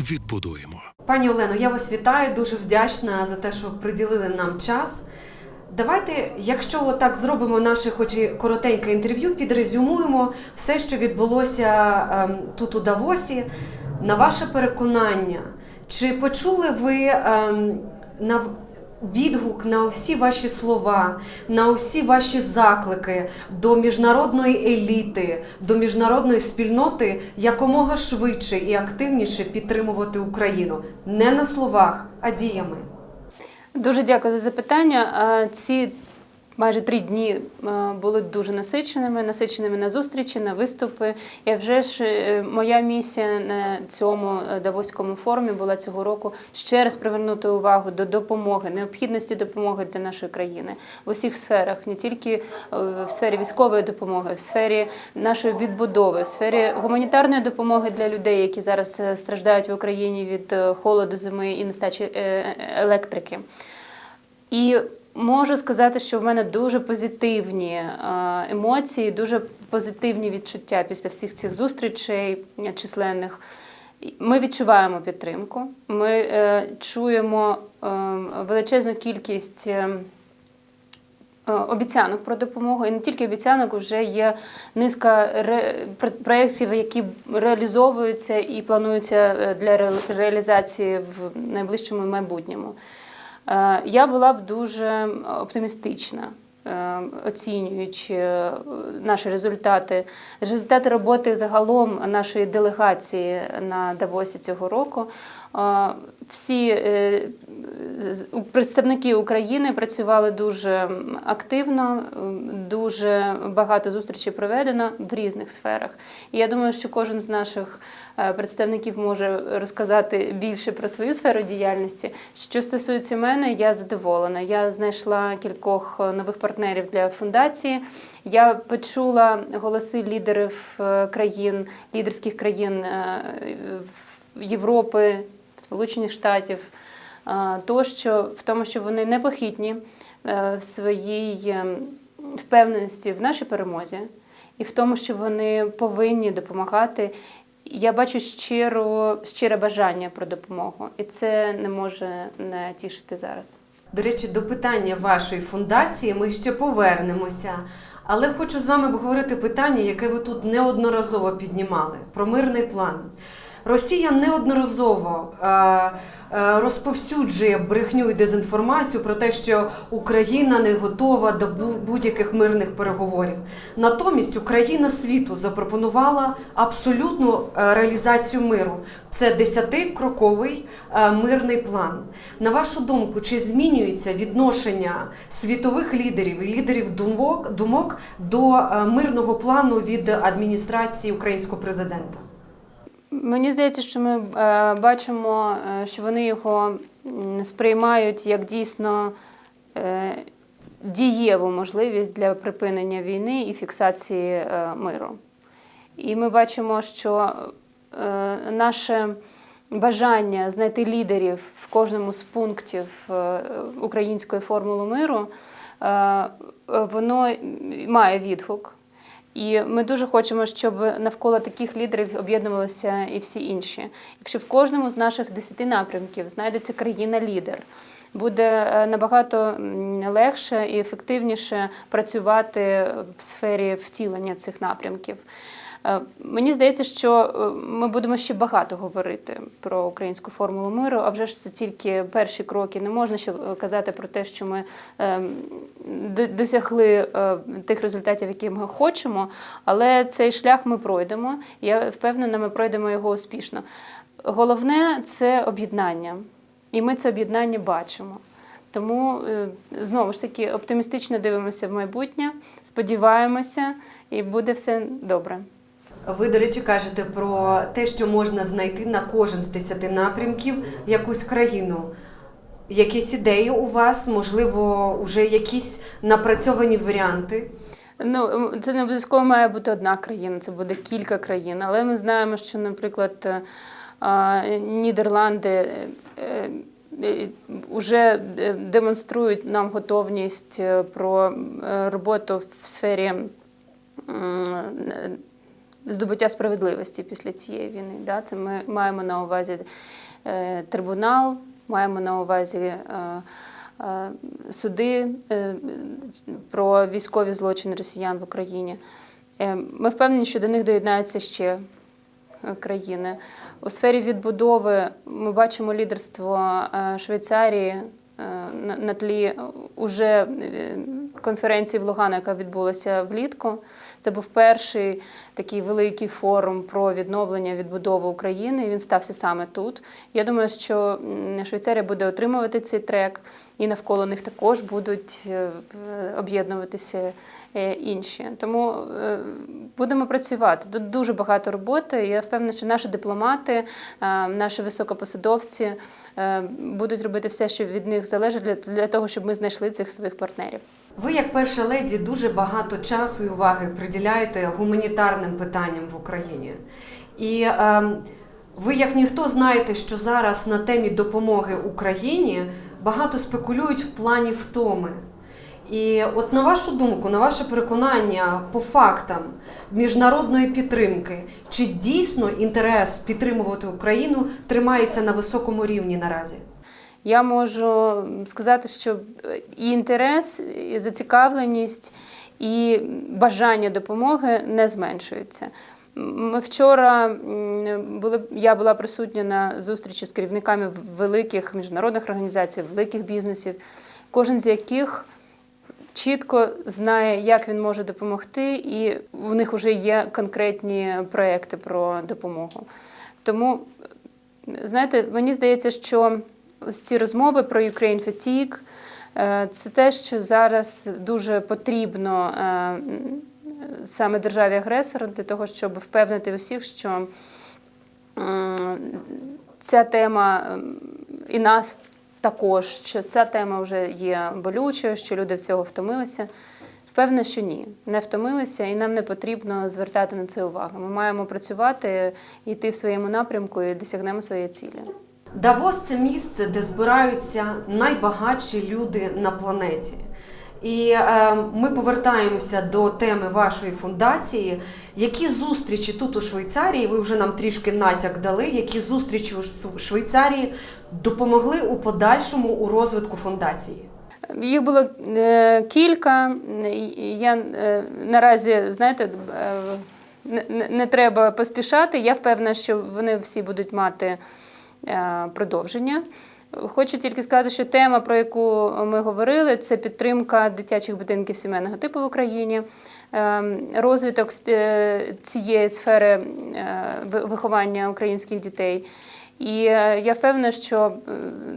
відбудуємо. Пані Олено, я вас вітаю, дуже вдячна за те, що приділили нам час. Давайте, якщо отак зробимо наше, хоч і коротеньке інтерв'ю, підрезюмуємо все, що відбулося ем, тут у Давосі, на ваше переконання. Чи почули ви ем, на відгук на всі ваші слова, на всі ваші заклики до міжнародної еліти, до міжнародної спільноти якомога швидше і активніше підтримувати Україну не на словах, а діями? Дуже дякую за запитання. Ці майже три дні е, були дуже насиченими, насиченими на зустрічі, на виступи. І вже ж е, моя місія на цьому е, Давоському форумі була цього року ще раз привернути увагу до допомоги, необхідності допомоги для нашої країни в усіх сферах, не тільки в сфері військової допомоги, в сфері нашої відбудови, в сфері гуманітарної допомоги для людей, які зараз страждають в Україні від холоду, зими і нестачі електрики. І можу сказати, що в мене дуже позитивні е, емоції, дуже позитивні відчуття після всіх цих зустрічей е, численних. Ми відчуваємо підтримку. Ми е, чуємо е, величезну кількість. е, е, Обіцянок про допомогу, і не тільки обіцянок, вже є низка ре... проєктів, які реалізовуються і плануються для ре- реалізації в найближчому майбутньому. Е, Я була б дуже оптимістична, е, оцінюючи е, наші результати, результати роботи загалом нашої делегації на Давосі цього року. Всі е, представники України працювали дуже активно, дуже багато зустрічей проведено в різних сферах. І я думаю, що кожен з наших е, представників може розказати більше про свою сферу діяльності. Що стосується мене, я задоволена. Я знайшла кількох е, нових партнерів для фундації. Я почула голоси лідерів країн, лідерських країн Європи, Сполучених Штатів, е, тощо в тому, що вони непохитні е, в своїй ем, впевненості в нашій перемозі і в тому, що вони повинні допомагати. Я бачу щиро, щире бажання про допомогу, і це не може не тішити зараз. До речі, до питання вашої фундації ми ще повернемося. Але хочу з вами обговорити питання, яке ви тут неодноразово піднімали про мирний план. Росія неодноразово е, е, розповсюджує брехню і дезінформацію про те, що Україна не готова до будь-яких мирних переговорів. Натомість Україна світу запропонувала абсолютну е, реалізацію миру. Це десятикроковий мирний план. На вашу думку, чи змінюється відношення світових лідерів і лідерів думок, до мирного плану від адміністрації українського президента? Мені здається, що ми е, бачимо, е, що вони його сприймають як дійсно е, дієву можливість для припинення війни і фіксації миру. І ми бачимо, що наше бажання знайти лідерів в кожному з пунктів української формули миру, воно має відгук. І ми дуже хочемо, щоб навколо таких лідерів об'єднувалися і всі інші. Якщо в кожному з наших десяти напрямків знайдеться країна-лідер, буде е, набагато легше і ефективніше працювати в сфері втілення цих напрямків. Е, Мені здається, що е, ми будемо ще багато говорити про українську формулу миру, а вже ж це тільки перші кроки. Не можна ще е, казати про те, що ми ем, досягли тих результатів, які ми хочемо, але цей шлях ми пройдемо. Я впевнена, ми пройдемо його успішно. Головне це об'єднання, і ми це об'єднання бачимо. Тому знову ж таки оптимістично дивимося в майбутнє, сподіваємося, і буде все добре. Ви, до речі, кажете про те, що можна знайти на кожен з десяти напрямків якусь країну. Якісь ідеї у вас, можливо, вже якісь напрацьовані варіанти? Ну, це не обов'язково має бути одна країна, це буде кілька країн. Але ми знаємо, що, наприклад, е, Нідерланди е, е, вже демонструють нам готовність е, про е, роботу в сфері е, здобуття справедливості після цієї війни. Да? Це ми маємо на увазі е, трибунал, маємо на увазі. е, е, Суди про військові злочини росіян в Україні. Ми впевнені, що до них доєднаються ще країни. У сфері відбудови ми бачимо лідерство Швейцарії на- тлі уже конференції в Лугану, яка відбулася влітку. Це був перший такий великий форум про відновлення відбудову України. і Він стався саме тут. Я думаю, що Швейцарія буде отримувати цей трек, і навколо них також будуть е, об'єднуватися е, інші. Тому е, будемо працювати. Тут дуже багато роботи. Я впевнена, що наші дипломати, наші високопосадовці будуть робити все, що від них залежить, для того, щоб ми знайшли цих своїх партнерів. Ви, як перша леді, дуже багато часу і уваги приділяєте гуманітарним питанням в Україні. І ем, ви, як ніхто, знаєте, що зараз на темі допомоги Україні багато спекулюють в плані втоми. І от на вашу думку, на ваше переконання по фактам міжнародної підтримки, чи дійсно інтерес підтримувати Україну тримається на високому рівні наразі? Я можу сказати, що і інтерес, і зацікавленість, і бажання допомоги не зменшуються. Ми вчора були, я була присутня на зустрічі з керівниками великих міжнародних організацій, великих бізнесів, кожен з яких чітко знає, як він може допомогти, і у них вже є конкретні проекти про допомогу. Тому Знаєте, мені здається, що ось ці розмови про Ukraine Fatigue е, – це те, що зараз дуже потрібно е, саме державі-агресору для того, щоб впевнити усіх, що ця тема і нас також, що ця тема вже є болючою, що люди від цього втомилися. Впевнена, що ні, не втомилися, і нам не потрібно звертати на це увагу. Ми маємо працювати, йти в своєму напрямку і досягнемо своєї цілі. Давос це місце, де збираються найбагатші люди на планеті. І е, ми повертаємося до теми вашої фундації. Які зустрічі тут у Швейцарії, ви вже нам трішки натяк дали, які зустрічі у Швейцарії допомогли у подальшому у розвитку фундації? Їх було е, кілька. Я е, наразі, знаєте, е, не, не- треба поспішати. Я впевнена, що вони всі будуть мати продовження. Хочу тільки сказати, що тема, про яку ми говорили, це підтримка дитячих будинків сімейного типу в Україні. е, Розвиток е, цієї сфери е, виховання українських дітей. І е, я впевнена, що е,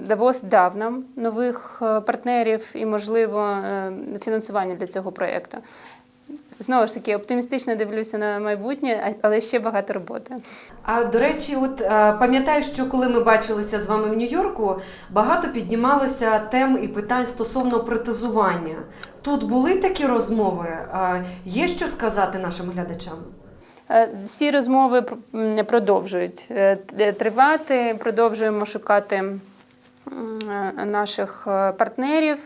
Давос дав нам нових е, партнерів і, можливо, е, фінансування для цього проєкту. Знову ж таки, оптимістично дивлюся на майбутнє, але ще багато роботи. А до речі, от пам'ятаю, що коли ми бачилися з вами в Нью-Йорку, багато піднімалося тем і питань стосовно протезування. Тут були такі розмови. Є що сказати нашим глядачам? Е, Всі розмови продовжують е, тривати, продовжуємо шукати е, наших партнерів.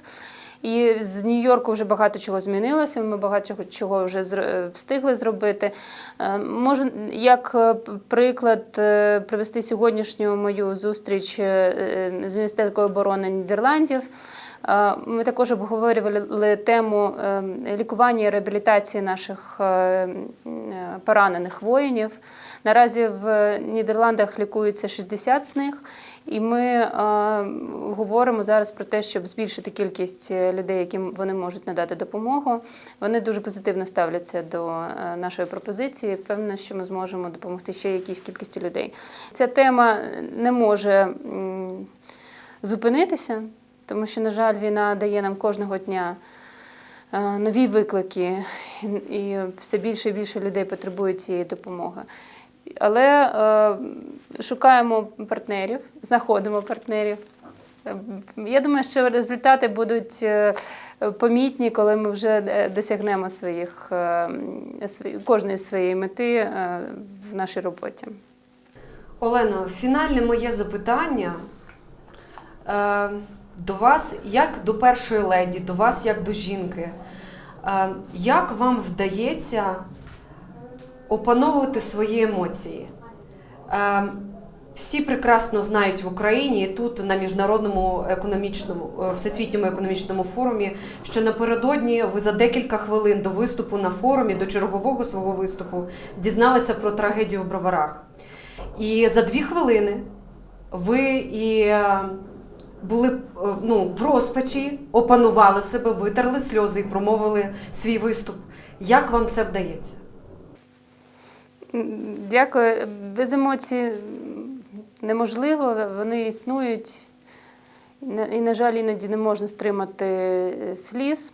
І з Нью-Йорку вже багато чого змінилося. Ми багато чого вже е, встигли зробити. Е, Можу як е, приклад привести сьогоднішню мою зустріч з Міністерством оборони Нідерландів. Ми також обговорювали тему лікування і реабілітації наших поранених воїнів. Наразі в Нідерландах лікуються 60 з них, і ми е, говоримо зараз про те, щоб збільшити кількість е, людей, яким вони можуть надати допомогу. Вони дуже позитивно ставляться до е, нашої пропозиції. Впевнена, що ми зможемо допомогти ще якійсь кількості людей. Ця тема не може зупинитися, тому що, на жаль, війна дає нам кожного дня е, нові виклики, і все більше і більше людей потребують цієї допомоги. Але е, шукаємо партнерів, знаходимо партнерів. Е, Я думаю, що результати будуть е, помітні, коли ми вже е, досягнемо своїх, кожної своєї мети в нашій роботі. Олено, фінальне моє запитання до вас, як до першої леді, до вас як до жінки. Як вам вдається опановувати свої емоції? Е, всі прекрасно знають в Україні тут на міжнародному економічному е, всесвітньому економічному форумі, що напередодні ви за декілька хвилин до виступу на форумі, до чергового свого виступу, дізналися про трагедію в броварах. І за дві хвилини ви і е, були е, ну, в розпачі, опанували себе, витерли сльози і промовили свій виступ. Як вам це вдається? Дякую. Без емоцій неможливо, вони існують. І, на- жаль, іноді не можна стримати е, сліз.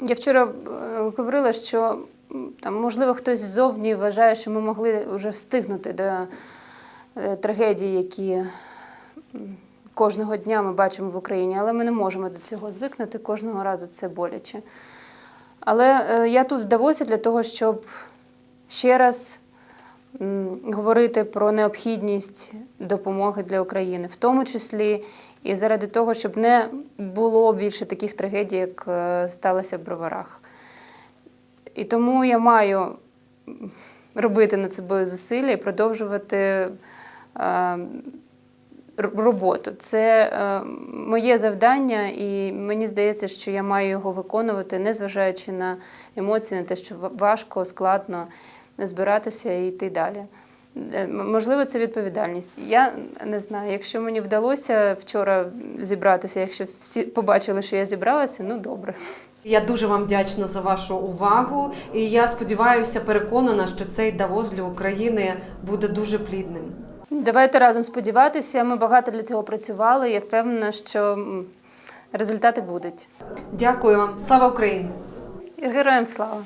Я вчора е, говорила, що там, можливо, хтось ззовні вважає, що ми могли вже встигнути до е, трагедій, які кожного дня ми бачимо в Україні, але ми не можемо до цього звикнути. Кожного разу це боляче. Але я тут в Давосі для того, щоб ще раз говорити про необхідність допомоги для України, в тому числі і заради того, щоб не було більше таких трагедій, як е, сталося в Броварах. І тому я маю робити над собою зусилля і продовжувати е, роботу. Це е, моє завдання, і мені здається, що я маю його виконувати, незважаючи на емоції, на те, що важко, складно збиратися і йти далі. Е, Можливо, це відповідальність. Я не знаю. Якщо мені вдалося вчора зібратися, якщо всі побачили, що я зібралася, ну добре. Я дуже вам вдячна за вашу увагу, і я сподіваюся, переконана, що цей Давос для України буде дуже плідним. Давайте разом сподіватися. Ми багато для цього працювали. Я впевнена, що результати будуть. Дякую вам. Слава Україні! Героям слава!